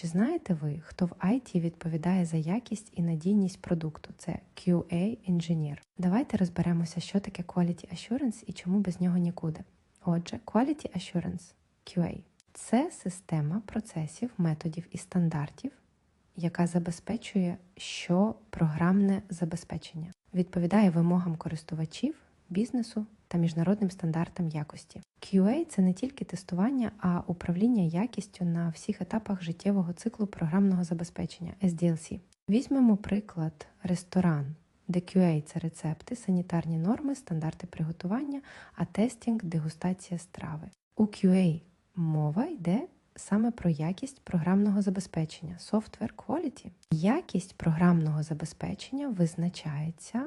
Чи знаєте ви, хто в IT відповідає за якість і надійність продукту? Це QA інженер. Давайте розберемося, що таке Quality Assurance і чому без нього нікуди. Отже, Quality Assurance QA це система процесів, методів і стандартів, яка забезпечує, що програмне забезпечення відповідає вимогам користувачів, бізнесу та міжнародним стандартам якості. QA – це не тільки тестування, а управління якістю на всіх етапах життєвого циклу програмного забезпечення SDLC. Візьмемо приклад ресторан, де QA – це рецепти, санітарні норми, стандарти приготування, а тестінг дегустація страви. У QA мова йде саме про якість програмного забезпечення Software Quality. Якість програмного забезпечення визначається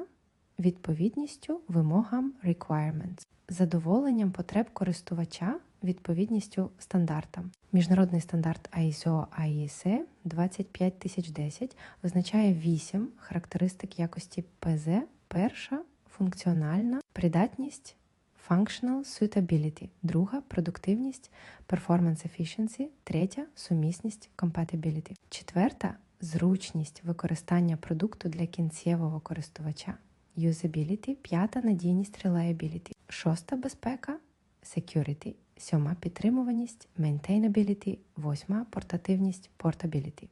відповідністю вимогам requirements, задоволенням потреб користувача відповідністю стандартам. Міжнародний стандарт ISO IEC 25010 визначає 8 характеристик якості ПЗ. Перша функціональна придатність Functional Suitability, друга продуктивність Performance Efficiency, третя сумісність Compatibility, четверта зручність використання продукту для кінцевого користувача. Usability, п'ята надійність Reliability, шоста безпека Security, сьома підтримуваність Maintainability, восьма портативність Portability.